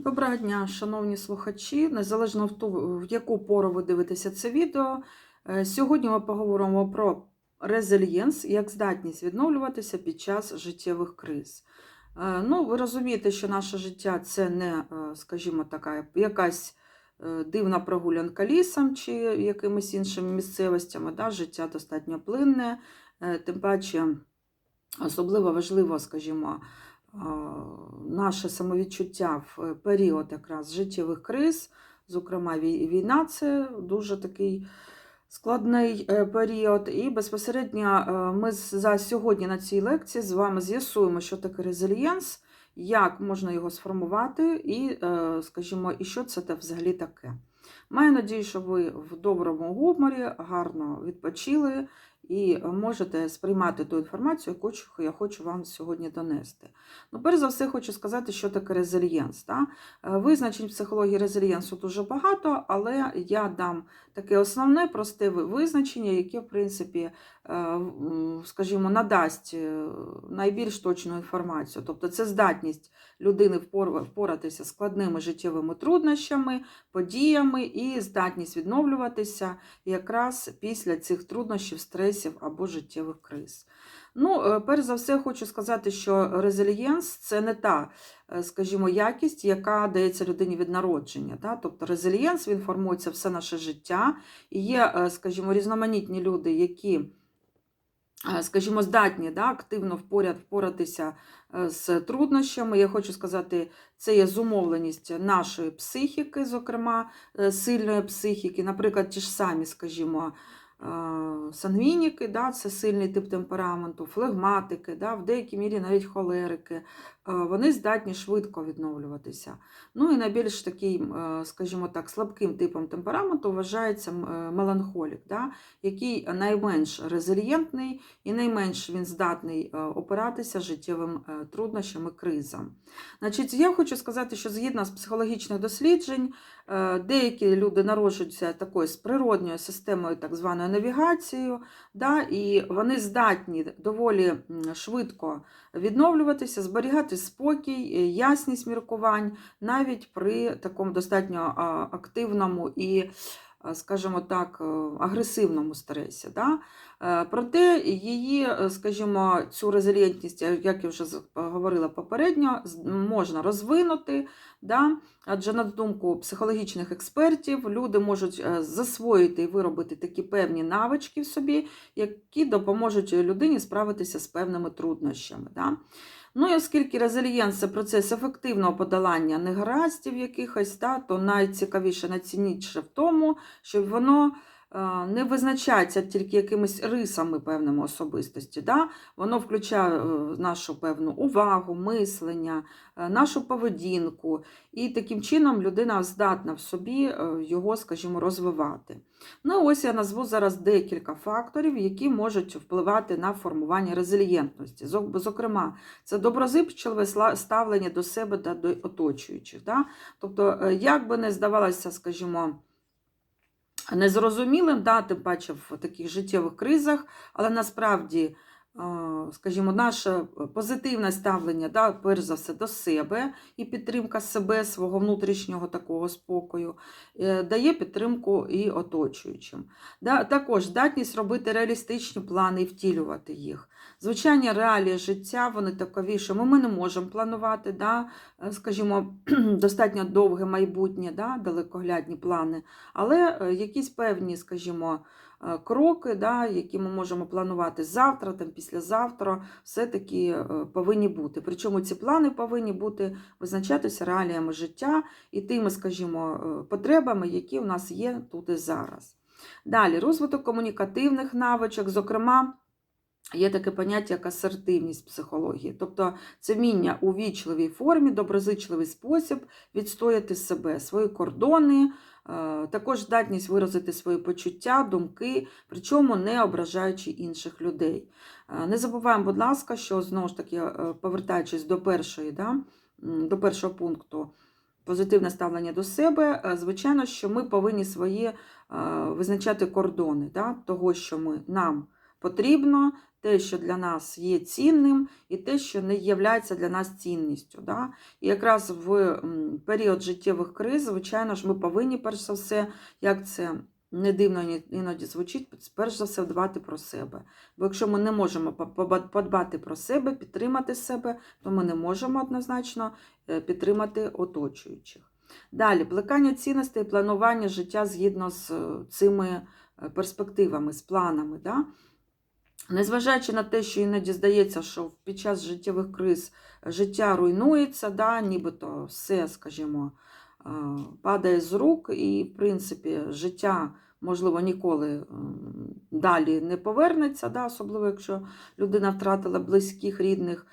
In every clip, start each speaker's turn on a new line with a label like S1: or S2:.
S1: Доброго дня, шановні слухачі. Незалежно в ту, в яку пору ви дивитеся це відео. е, Сьогодні ми поговоримо про резильєнс, як здатність відновлюватися під час життєвих криз. Е, Ну, ви розумієте, що наше життя це не, е, скажімо, така якась дивна прогулянка лісом чи якимись іншими місцевостями. Да? Життя достатньо плинне, тим паче особливо важливо, скажімо, наше самовідчуття в період якраз життєвих криз, зокрема війна, це дуже такий складний е, період. І безпосередньо е, ми за сьогодні на цій лекції з вами з'ясуємо, що таке резильєнс, як можна його сформувати, і, е, скажімо, і що це взагалі таке. Маю надію, що ви в доброму гуморі гарно відпочили і можете сприймати ту інформацію, яку я хочу вам сьогодні донести. Ну, перш за все, хочу сказати, що таке резильєнс. Да? Е, Визначень психології резильєнсу дуже багато, але я дам таке основне просте визначення, яке, в принципі, е, скажімо, надасть е, найбільш точну інформацію. Тобто це здатність людини впоратися з складними життєвими труднощами, подіями і здатність відновлюватися якраз після цих труднощів, стресів або життєвих криз. Ну, е, перш за все, хочу сказати, що резильєнс це не та, е, скажімо, якість, яка дається людині від народження. Да? Тобто резильєнс він формується все наше життя, і є, е, скажімо, різноманітні люди, які. Скажімо, здатні да, активно впоряд, впоратися з труднощами. Я хочу сказати, це є зумовленість нашої психіки, зокрема, сильної психіки. Наприклад, ті ж самі, скажімо, сангвініки, да, це сильний тип темпераменту, флегматики, да, в деякій мірі навіть холерики, вони здатні швидко відновлюватися. Ну і найбільш таким, е, скажімо так, слабким типом темпераменту вважається е, меланхолік, да, який найменш резильєнтний і найменш він здатний е, опиратися життєвим е, труднощам і кризам. Значить, я хочу сказати, що згідно з психологічних досліджень, е, деякі люди народжуються такою з природньою системою, так званою навігацією, да, і вони здатні доволі швидко відновлюватися, зберігати спокій, е, ясність міркувань, навіть при такому достатньо активному і, скажімо так, е, агресивному стресі. Да? Е, Проте її, е, скажімо, цю резильєнтність, е, як я вже говорила попередньо, можна розвинути. Да? Адже, на думку психологічних експертів, люди можуть е, засвоїти і виробити такі певні навички в собі, які допоможуть людині справитися з певними труднощами. Да? Ну і оскільки резильєнс це процес ефективного подолання негараздів якихось, та, то найцікавіше, найцінніше в тому, щоб воно не визначається тільки якимись рисами певними особистості. Да? Воно включає е, нашу певну увагу, мислення, е, нашу поведінку, і таким чином людина здатна в собі е, його, скажімо, розвивати. Ну, ось я назву зараз декілька факторів, які можуть впливати на формування резильєнтності. Зокрема, це доброзичливе ставлення до себе та до оточуючих. Да? Тобто, е, як би не здавалося, скажімо, незрозумілим, да, тим паче в таких життєвих кризах, але насправді, скажімо, наше позитивне ставлення, да, перш за все, до себе і підтримка себе, свого внутрішнього такого спокою, е, дає підтримку і оточуючим. Да, також здатність робити реалістичні плани і втілювати їх. Звичайні реалії життя, вони такові, що ми, не можемо планувати, да, е, скажімо, достатньо довге майбутнє, да, далекоглядні плани, але е, якісь певні, скажімо, е, кроки, да, які ми можемо планувати завтра, там, післязавтра, все-таки повинні бути. Причому ці плани повинні бути визначатися реаліями життя і тими, скажімо, потребами, які у нас є тут і зараз. Далі, розвиток комунікативних навичок, зокрема, Є таке поняття, як асертивність психології, тобто це вміння у вічливій формі, доброзичливий спосіб відстояти себе, свої кордони, е, також здатність виразити свої почуття, думки, причому не ображаючи інших людей. Е, Не забуваємо, будь ласка, що знову ж таки, е, повертаючись до першої, да, до першого пункту. Позитивне ставлення до себе, звичайно, що ми повинні свої визначати кордони да, того, що ми нам потрібно, те, що для нас є цінним, і те, що не є для нас цінністю. Да? І якраз в період життєвих криз, звичайно ж, ми повинні, перш за все, як це не дивно іноді звучить, перш за все дбати про себе. Бо якщо ми не можемо подбати про себе, підтримати себе, то ми не можемо однозначно е, підтримати оточуючих. Далі, плекання цінностей і планування життя згідно з е, цими е, перспективами, з планами. Да? Незважаючи на те, що іноді здається, що під час життєвих криз життя руйнується, да, нібито все, скажімо, е, падає з рук, і, в принципі, життя, можливо, ніколи далі не повернеться, да, особливо якщо людина втратила близьких, рідних,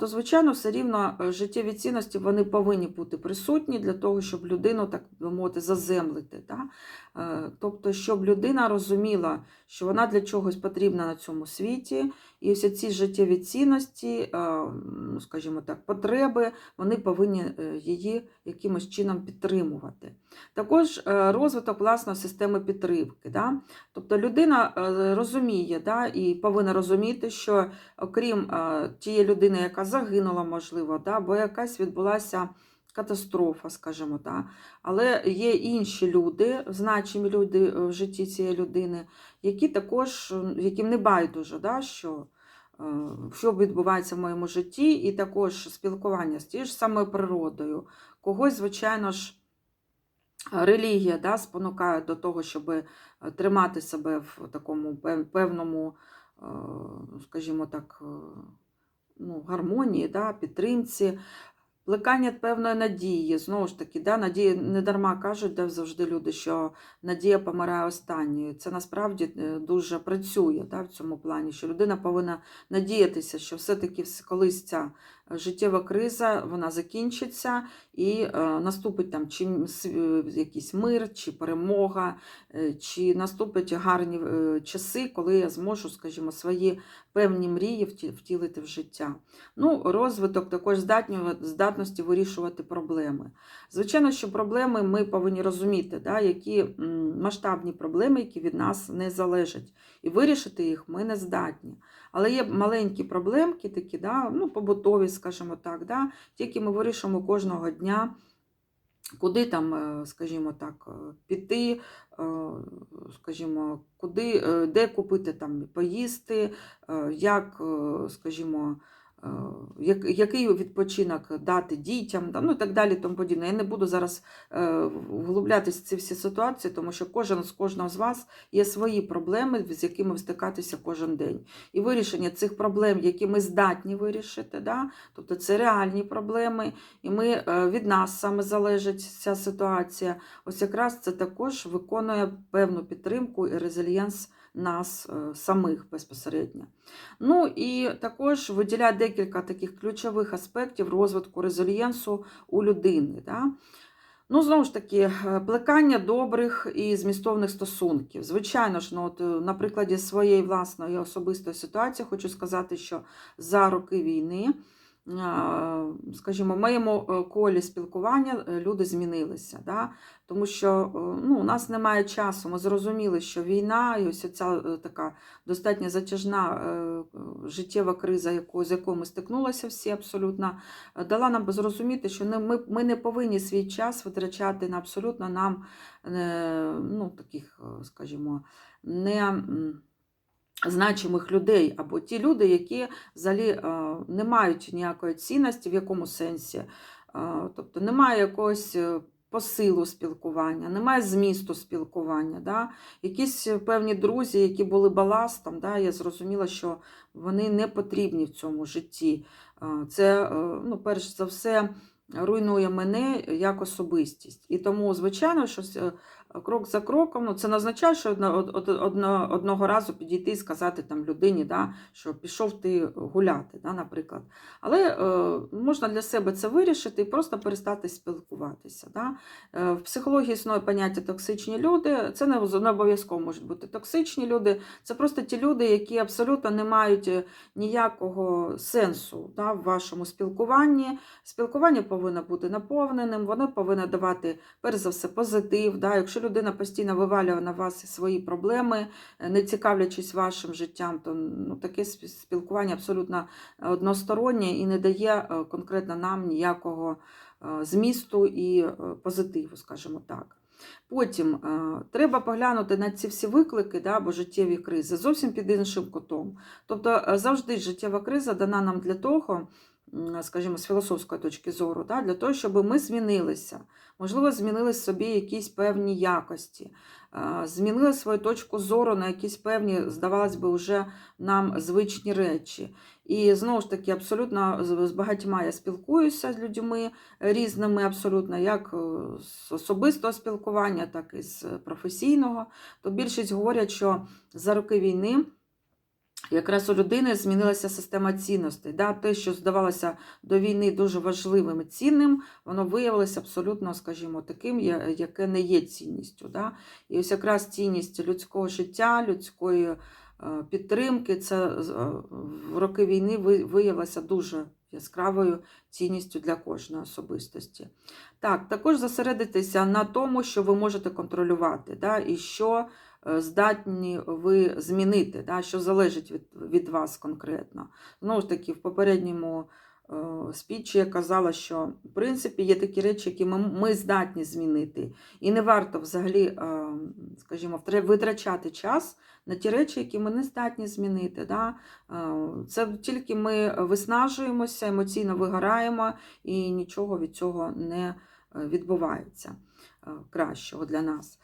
S1: то, звичайно, все рівно е, життєві цінності вони повинні бути присутні для того, щоб людину, так би мовити, заземлити. Да? Е, Тобто, щоб людина розуміла, що вона для чогось потрібна на цьому світі, і всі ці життєві цінності, е, скажімо так, потреби, вони повинні е, її якимось чином підтримувати. Також е, розвиток власної системи підтримки. Да? Тобто людина розуміє да, і повинна розуміти, що окрім тієї людини, яка загинула, можливо, да, бо якась відбулася катастрофа, скажімо так. Але є інші люди, значимі люди е, в житті цієї людини, які також, е, яким не байдуже, да, що, е, що відбувається в моєму житті, і також спілкування з тією ж самою природою. Когось, звичайно ж, релігія да, спонукає до того, щоб тримати себе в такому певному, е, скажімо так, е, ну, гармонії, да, підтримці. Плекання певної надії, знову ж таки, да, надія не дарма кажуть, де завжди люди, що надія помирає останньою. Це насправді е, дуже працює да, в цьому плані, що людина повинна надіятися, що все-таки колись ця життєва криза вона закінчиться і е, наступить там чи е, якийсь мир, чи перемога, е, чи наступять гарні часи, коли я зможу, скажімо, свої певні мрії втілити в життя. Ну, розвиток також здатності вирішувати проблеми. Звичайно, що проблеми ми повинні розуміти, да, які масштабні проблеми, які від нас не залежать. І вирішити їх ми не здатні. Але є маленькі проблемки, такі, да, ну, побутові, скажімо так, да, тільки ми вирішимо кожного дня. Куди там, е, скажімо так, е, піти, е, скажімо, куди, де купити там поїсти, як, скажімо, який відпочинок дати дітям, ну і так далі, тому подібне. Я не буду зараз е, вглублятися в ці всі ситуації, тому що кожен з кожного з вас є свої проблеми, з якими ви стикаєтеся кожен день. І вирішення цих проблем, які ми здатні вирішити, да, тобто це реальні проблеми, і ми е, від нас саме залежить ця ситуація. Ось якраз це також виконує певну підтримку і резильєнс нас е, самих безпосередньо. Ну і також виділяє декілька таких ключових аспектів розвитку резильєнсу у людини. Да? Ну, знову ж таки, е, плекання добрих і змістовних стосунків. Звичайно ж, ну, от, е, на прикладі своєї власної особистої ситуації хочу сказати, що за роки війни, скажімо, в моєму е, колі спілкування е, люди змінилися. Да? Тому що е, ну, у нас немає часу. Ми зрозуміли, що війна і ось ця така достатньо затяжна життєва криза, яку, з якою ми стикнулися всі абсолютно, дала нам зрозуміти, що ми, ми не повинні свій час витрачати на абсолютно нам ну, таких, скажімо, не. Значимих людей або ті люди, які взагалі е, не мають ніякої цінності, в якому сенсі. Е, Тобто немає якогось е, посилу спілкування, немає змісту спілкування. Да? Якісь певні друзі, які були баластом, да? я зрозуміла, що вони не потрібні в цьому житті. Це, ну, перш за все, руйнує мене як особистість. І тому, звичайно, що крок за кроком, ну, це не означає, що одно, одно, одного разу підійти і сказати там людині, да, що пішов ти гуляти, да, наприклад. Але е, можна для себе це вирішити і просто перестати спілкуватися. Да. Е, в психології існує поняття токсичні люди. Це не, не обов'язково можуть бути токсичні люди. Це просто ті люди, які абсолютно не мають е, ніякого сенсу да, в вашому спілкуванні. Спілкування повинно бути наповненим, воно повинно давати, перш за все, позитив. Да. Якщо якщо людина постійно вивалює на вас свої проблеми, е, не цікавлячись вашим життям, то ну, таке спілкування абсолютно одностороннє і не дає е, конкретно нам ніякого е, змісту і е, позитиву, скажімо так. Потім е, треба поглянути на ці всі виклики да, або життєві кризи зовсім під іншим кутом. Тобто е, завжди життєва криза дана нам для того, скажімо, з філософської точки зору, да, для того, щоб ми змінилися. Можливо, змінили собі якісь певні якості, змінили свою точку зору на якісь певні, здавалось би, вже нам звичні речі. І знову ж таки, абсолютно з з багатьма я спілкуюся з людьми різними, абсолютно, як е, з особистого спілкування, так і з професійного. То більшість говорять, що за роки війни. Якраз у людини змінилася система цінностей. Да? Те, що здавалося до війни дуже важливим і цінним, воно виявилося абсолютно, скажімо, таким, яке не є цінністю. Да? І ось якраз цінність людського життя, людської е, підтримки, це е, в роки війни ви- виявилося дуже яскравою цінністю для кожної особистості. Так, також зосередитися на тому, що ви можете контролювати, да? і що здатні ви змінити, да? що залежить від, від вас конкретно. Знову ж таки, в попередньому е, спічі я казала, що в принципі є такі речі, які ми, ми здатні змінити. І не варто взагалі, е, скажімо, витрачати час на ті речі, які ми не здатні змінити. Да? Е, Це тільки ми виснажуємося, емоційно вигораємо, і нічого від цього не е, відбувається е, кращого для нас.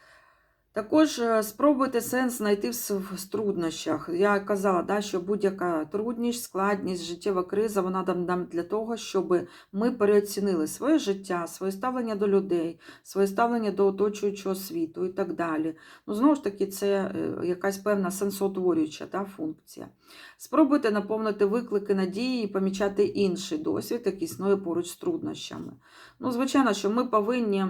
S1: Також е, спробуйте сенс знайти в труднощах. Я казала, да, що будь-яка трудність, складність, життєва криза, вона нам для того, щоб ми переоцінили своє життя, своє ставлення до людей, своє ставлення до оточуючого світу і так далі. Ну, знову ж таки, це е, якась певна сенсоутворююча да, функція. Спробуйте наповнити виклики надії і помічати інший досвід, який існує поруч з труднощами. Ну, звичайно, що ми повинні.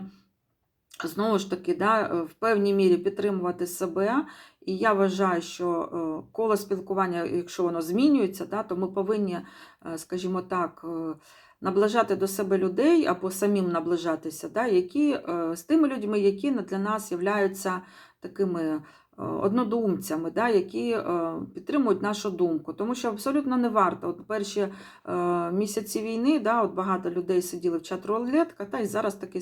S1: Знову ж таки, да, е, в певній мірі підтримувати себе. І я вважаю, що е, коло спілкування, якщо воно змінюється, да, то ми повинні, е, скажімо так, наближати до себе людей або самим наближатися, да, які, з тими людьми, які для нас являються такими однодумцями, да, які е, підтримують нашу думку. Тому що абсолютно не варто. От перші е, місяці війни да, от багато людей сиділи в чат рулетках, та й зараз таке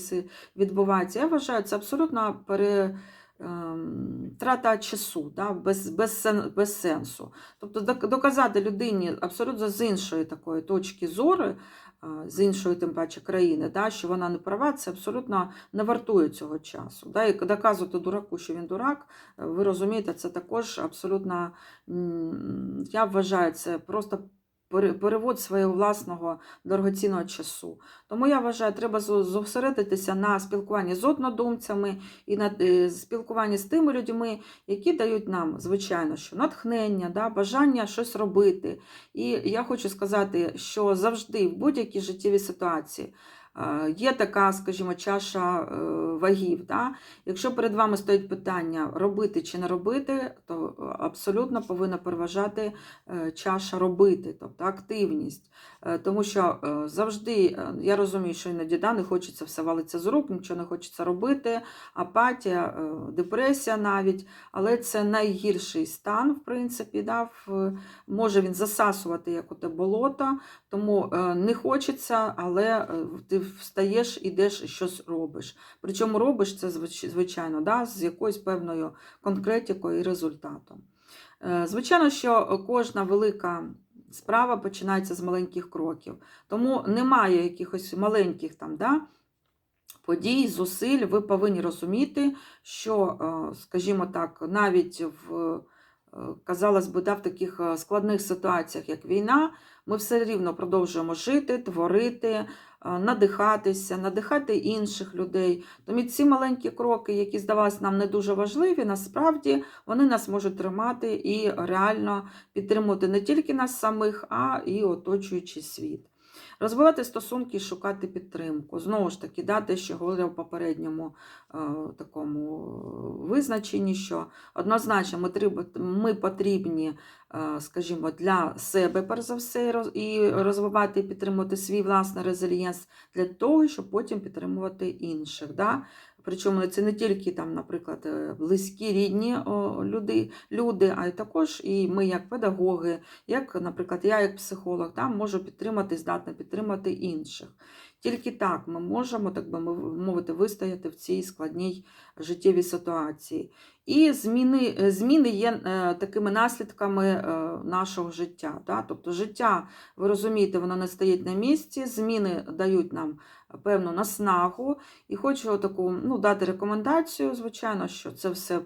S1: відбувається. Я вважаю, це абсолютно пере. ем, Трата часу, да, без, без, без сенсу. Тобто док- доказати людині абсолютно з іншої такої точки зору, е, з іншої, тим паче, країни, да, що вона не права, це абсолютно не вартує цього часу. Да, і доказувати дураку, що він дурак, ви розумієте, це також абсолютно, я вважаю, це просто перевод свого власного дорогоцінного часу. Тому я вважаю, треба зосередитися на спілкуванні з однодумцями і на е, спілкуванні з тими людьми, які дають нам, звичайно, що натхнення, да, бажання щось робити. І я хочу сказати, що завжди в будь-якій життєвій ситуації є така, скажімо, чаша е, вагів. Да? Якщо перед вами стоїть питання робити чи не робити, то е, абсолютно повинна переважати е, чаша робити, тобто активність. Е, Тому що е, завжди е, я розумію, що іноді да, не хочеться все валиться з рук, нічого не хочеться робити, апатія, е, депресія навіть, але це найгірший стан, в принципі, да, може він засасувати як оте болото, тому е, не хочеться, але е, ти встаєш, ідеш, щось робиш. Причому робиш це звичайно да, з якоюсь певною конкретикою і результатом. Е, Звичайно, що кожна велика справа починається з маленьких кроків. Тому немає якихось маленьких там, да, подій, зусиль. Ви повинні розуміти, що, е, скажімо так, навіть в, казалось би, да, в таких е, складних ситуаціях, як війна, ми все рівно продовжуємо жити, творити, е, надихатися, надихати інших людей. Тому ці маленькі кроки, які здавалися нам не дуже важливі, насправді вони нас можуть тримати і реально підтримувати не тільки нас самих, а і оточуючий світ. Розвивати стосунки і шукати підтримку. Знову ж таки, да, те, що говорив в попередньому е, такому визначенні, що однозначно ми, ми потрібні, е, скажімо, для себе, перш за все, і розвивати і підтримувати свій власний резильєнс для того, щоб потім підтримувати інших. Да? Причому це не тільки там, наприклад, е, близькі, рідні люди, люди, а й також і ми, як педагоги, як, наприклад, я як психолог, да, можу підтримати, здатна підтримати інших. Тільки так ми можемо, так би мовити, вистояти в цій складній життєвій ситуації. І зміни, е, зміни є е, такими наслідками е, нашого життя. Да? Тобто життя, ви розумієте, воно не стоїть на місці, зміни дають нам певну наснагу. І хочу таку ну, дати рекомендацію, звичайно, що це все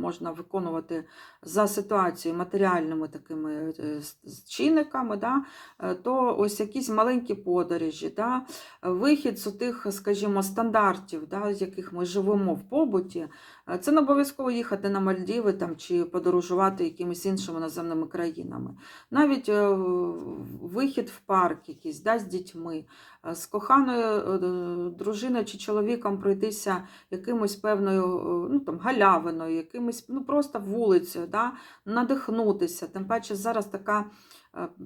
S1: можна виконувати за ситуацією матеріальними такими чинниками, да? то ось якісь маленькі подорожі, да? вихід з тих, скажімо, стандартів, да, з яких ми живемо в побуті. Е, Це не обов'язково їхати на Мальдіви там, чи подорожувати якимись іншими наземними країнами. Навіть е, вихід в парк якийсь да, з дітьми, е, з коханою дружиною чи чоловіком пройтися якимось певною ну, там, галявиною, якимось, ну, просто вулицею, да, надихнутися. Тим паче зараз така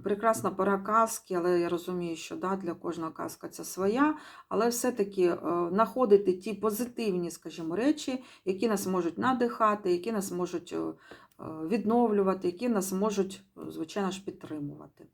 S1: прекрасна пора казки, але я розумію, що да, для кожного казка це своя, але все-таки е, знаходити ті позитивні, скажімо, речі, які нас можуть надихати, які нас можуть е, е, відновлювати, які нас можуть, е, звичайно ж, підтримувати.